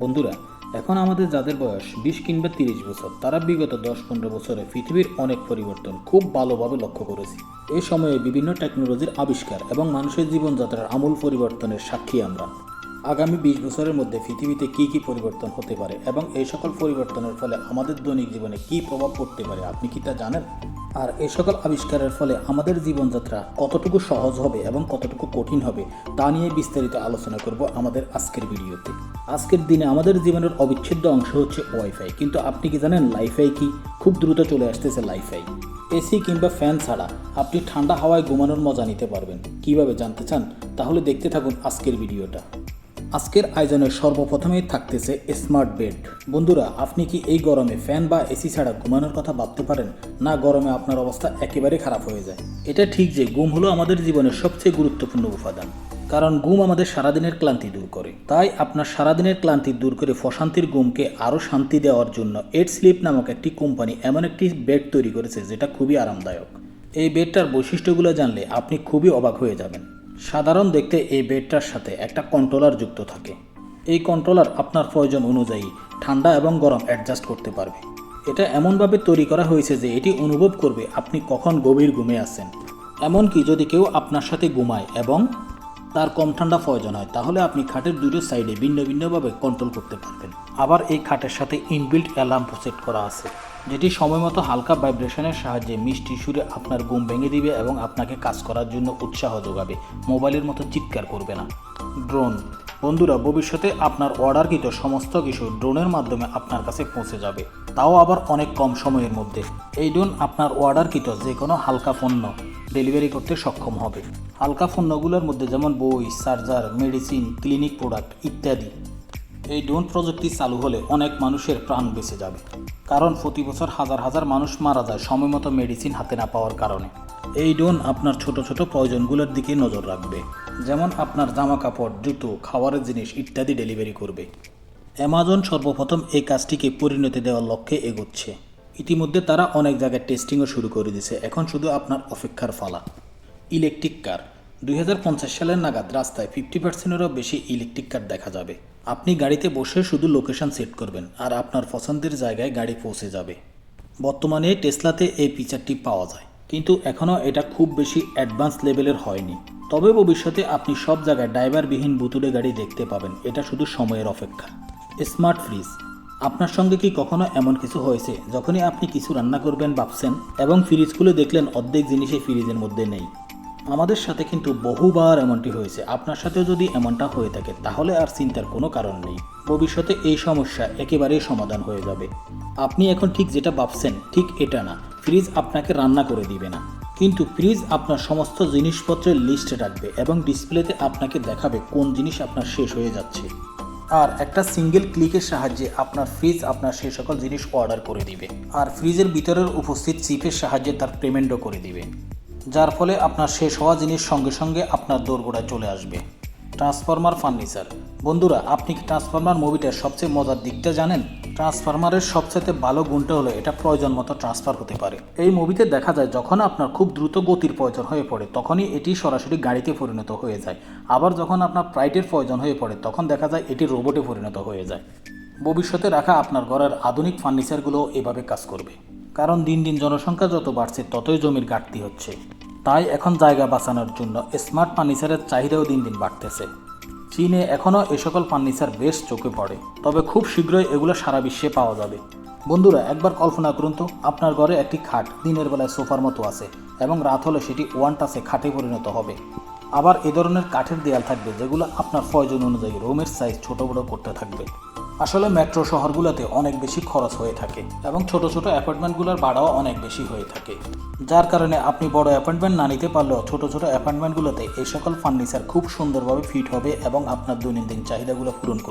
বন্ধুরা, এখন আমাদের যাদের বয়স বিশ কিংবা তিরিশ বছর, তারা বিগত দশ পনেরো বছরে পৃথিবীর অনেক পরিবর্তন খুব ভালোভাবে লক্ষ্য করেছি। এই সময়ে বিভিন্ন টেকনোলজির আবিষ্কার এবং মানুষের জীবনযাত্রার আমূল পরিবর্তনের সাক্ষী আমরা। আগামী বিশ বছরের মধ্যে পৃথিবীতে কী কী পরিবর্তন হতে পারে এবং এই সকল পরিবর্তনের ফলে আমাদের দৈনিক জীবনে কী প্রভাব পড়তে পারে, আপনি কি তা জানেন? আর এই সকল আবিষ্কারের ফলে আমাদের জীবনযাত্রা কতটুকু সহজ হবে এবং কতটুকু কঠিন হবে, তা নিয়ে বিস্তারিত আলোচনা করব আমাদের আজকের ভিডিওতে। আজকের দিনে আমাদের জীবনের অবিচ্ছেদ্য অংশ হচ্ছে ওয়াইফাই। কিন্তু আপনি কি জানেন লাইফাই কি? খুব দ্রুত চলে আসতেছে লাইফাই। এসি কিংবা ফ্যান ছাড়া আপনি ঠান্ডা হাওয়ায় ঘুমানোর মজা নিতে পারবেন। কীভাবে জানতে চান? তাহলে দেখতে থাকুন আজকের ভিডিওটা। আজকের আয়োজনে সর্বপ্রথমেই থাকতেছে স্মার্ট বেড বন্ধুরা, আপনি কি এই গরমে ফ্যান বা এসি ছাড়া ঘুমানোর কথা ভাবতে পারেন? না, গরমে আপনার অবস্থা একেবারে খারাপ হয়ে যায়। এটা ঠিক যে ঘুম হলো আমাদের জীবনের সবচেয়ে গুরুত্বপূর্ণ উপাদান। কারণ ঘুম আমাদের সারাদিনের ক্লান্তি দূর করে। তাই আপনার সারাদিনের ক্লান্তি দূর করে প্রশান্তির ঘুমকে আরও শান্তি দেওয়ার জন্য এড স্লিপ নামক একটি কোম্পানি এমন একটি বেড তৈরি করেছে, যেটা খুবই আরামদায়ক। এই বেডটার বৈশিষ্ট্যগুলো জানলে আপনি খুবই অবাক হয়ে যাবেন। সাধারণ দেখতে এই বেডটার সাথে একটা কন্ট্রোলার যুক্ত থাকে। এই কন্ট্রোলার আপনার প্রয়োজন অনুযায়ী ঠান্ডা এবং গরম অ্যাডজাস্ট করতে পারবে। এটা এমনভাবে তৈরি করা হয়েছে যে এটি অনুভব করবে আপনি কখন গভীর ঘুমে আছেন। এমনকি যদি কেউ আপনার সাথে ঘুমায় এবং তার কম ঠান্ডা প্রয়োজন হয়, তাহলে আপনি খাটের দুটো সাইডে ভিন্ন ভিন্নভাবে কন্ট্রোল করতে পারবেন। আবার এই খাটের সাথে ইনবিল্ট অ্যালার্ম সেট করা আছে, যেটি সময়মতো হালকা ভাইব্রেশনের সাহায্যে মিষ্টি সুরে আপনার ঘুম ভেঙে দিবে এবং আপনাকে কাজ করার জন্য উৎসাহ যোগাবে। মোবাইলের মতো চিৎকার করবে না। ড্রোন বন্ধুরা, ভবিষ্যতে আপনার অর্ডারকৃত সমস্ত কিছু ড্রোনের মাধ্যমে আপনার কাছে পৌঁছে যাবে। তাও আবার অনেক কম সময়ের মধ্যে। এই ড্রোন আপনার অর্ডারকৃত যে কোনো হালকা পণ্য ডেলিভারি করতে সক্ষম হবে। হালকা পণ্যগুলোর মধ্যে যেমন বই, চার্জার, মেডিসিন, ক্লিনিক প্রোডাক্ট ইত্যাদি। এই ড্রোন প্রযুক্তি চালু হলে অনেক মানুষের প্রাণ বেঁচে যাবে। কারণ প্রতি বছর হাজার হাজার মানুষ মারা যায় সময়মতো মেডিসিন হাতে না পাওয়ার কারণে। এই ড্রোন আপনার ছোট ছোট প্রয়োজনগুলোর দিকে নজর রাখবে। যেমন আপনার জামা কাপড় জুতো খাওয়ারের জিনিস ইত্যাদি ডেলিভারি করবে। অ্যামাজন সর্বপ্রথম এই কাজটিকে পরিণতি দেওয়ার লক্ষ্যে এগোচ্ছে। ইতিমধ্যে তারা অনেক জায়গায় টেস্টিংও শুরু করে দিয়েছে। এখন শুধু আপনার অপেক্ষার ফালা। Electric car. দুই হাজার পঞ্চাশ সালের নাগাদ রাস্তায় ফিফটি পার্সেন্টেরও বেশি ইলেকট্রিক কার দেখা যাবে। আপনি গাড়িতে বসে শুধু লোকেশন সেট করবেন আর আপনার পছন্দের জায়গায় গাড়ি পৌঁছে যাবে। বর্তমানে টেসলাতে এই ফিচারটি পাওয়া যায়। কিন্তু এখনও এটা খুব বেশি অ্যাডভান্স লেভেলের হয়নি। তবে ভবিষ্যতে আপনি সব জায়গায় ড্রাইভারবিহীন বুতুরে গাড়ি দেখতে পাবেন। এটা শুধু সময়ের অপেক্ষা। Smart fridge. আপনার সঙ্গে কি কখনো এমন কিছু হয়েছে? যখনই আপনি কিছু রান্না করবেন, ভাবছেন এবং ফ্রিজ খুলে দেখলেন, অর্ধেক জিনিসই ফ্রিজের মধ্যে নেই। আমাদের সাথে কিন্তু বহুবার এমনটি হয়েছে। আপনার সাথেও যদি এমনটা হয়ে থাকে, তাহলে আর চিন্তার কোনো কারণ নেই। ভবিষ্যতে এই সমস্যা একেবারেই সমাধান হয়ে যাবে। আপনি এখন ঠিক যেটা ভাবছেন, ঠিক এটা না। ফ্রিজ আপনাকে রান্না করে দিবে না। কিন্তু ফ্রিজ আপনার সমস্ত জিনিসপত্রের লিস্টে রাখবে এবং ডিসপ্লেতে আপনাকে দেখাবে কোন জিনিস আপনার শেষ হয়ে যাচ্ছে। আর একটা সিঙ্গেল ক্লিকের সাহায্যে আপনার ফ্রিজ আপনার সেই সকল জিনিস অর্ডার করে দিবে। আর ফ্রিজের ভিতরের উপস্থিত চিপের সাহায্যে তার পেমেন্টও করে দিবে। যার ফলে আপনার শেষ হওয়া জিনিস সঙ্গে সঙ্গে আপনার দোরগোড়ায় চলে আসবে। ট্রান্সফরমার ফার্নিচার বন্ধুরা, আপনি কি ট্রান্সফরমার মুভিটার সবচেয়ে মজার দিকটা জানেন? ট্রান্সফরমারের সবচেয়ে ভালো গুণটা হলো এটা প্রয়োজন মতো ট্রান্সফার হতে পারে। এই মুভিতে দেখা যায়, যখন আপনার খুব দ্রুত গতির প্রয়োজন হয়ে পড়ে, তখনই এটি সরাসরি গাড়িতে পরিণত হয়ে যায়। আবার যখন আপনার প্রাইটের প্রয়োজন হয়ে পড়ে, তখন দেখা যায় এটি রোবটে পরিণত হয়ে যায়। ভবিষ্যতে রাখা আপনার ঘরের আধুনিক ফার্নিচারগুলো এভাবে কাজ করবে। কারণ দিন দিন জনসংখ্যা যত বাড়ছে, ততই জমির ঘাটতি হচ্ছে। তাই এখন জায়গা বাঁচানোর জন্য স্মার্ট ফার্নিচারের চাহিদাও দিন দিন বাড়তেছে। চীনে এখনও এ সকল ফার্নিচার বেশ চোখে পড়ে, তবে খুব শীঘ্রই এগুলো সারা বিশ্বে পাওয়া যাবে। বন্ধুরা, একবার কল্পনা করুন তো, আপনার ঘরে একটি খাট, দিনের বেলায় সোফার মতো আছে, এবং রাত হলে সেটি ওয়ান টাসে খাটে পরিণত হবে। আবার এ ধরনের কাঠের দেয়াল থাকবে, যেগুলো আপনার প্রয়োজন অনুযায়ী রুমের সাইজ ছোট বড় করতে থাকবে। আসলে মেট্রো শহরগুলোতে অনেক বেশি খরচ হয়ে থাকে এবং ছোট ছোট অ্যাপার্টমেন্টগুলোর ভাড়াও অনেক বেশি হয়ে থাকে। যার কারণে আপনি বড় অ্যাপার্টমেন্ট না নিতে পারলেও ছোট ছোট অ্যাপার্টমেন্টগুলোতে এই সকল ফার্নিচার খুব সুন্দরভাবে ফিট হবে এবং আপনার দৈনন্দিন চাহিদাগুলো পূরণ করবে।